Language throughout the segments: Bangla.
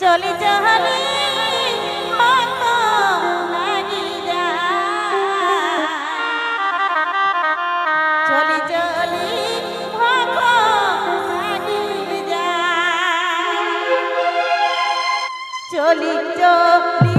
চলি যায়। চলি চলি। চলি চলি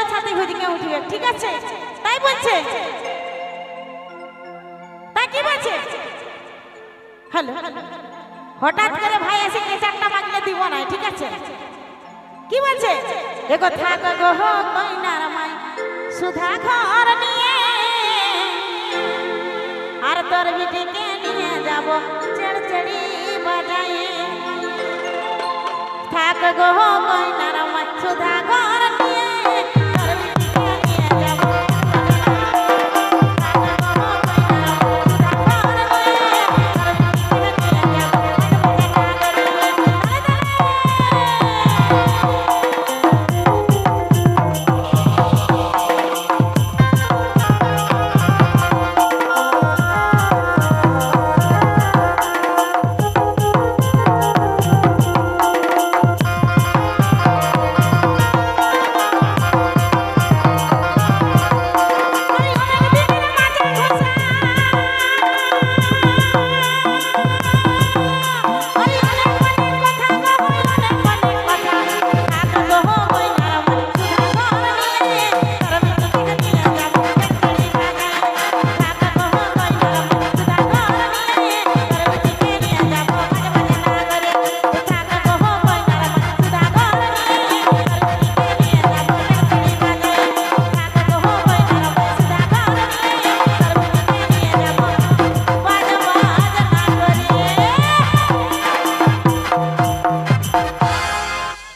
ওদেরও ছাতি উঠবে, ঠিক আছে? তাই বলছে। তাই কি বলছে? হ্যালো হঠাৎ করে ভাই এসে কেচারটা মাগলে দিব না, ঠিক আছে? কি বলছে? দেখো থাক গো কইনার মাই, সুধা ঘর নিয়ে। আর তোর বিটিকে নিয়ে যাব চেড়চেড়ি বাজায়ে। থাক গো কইনার মাই, সুধা ঘর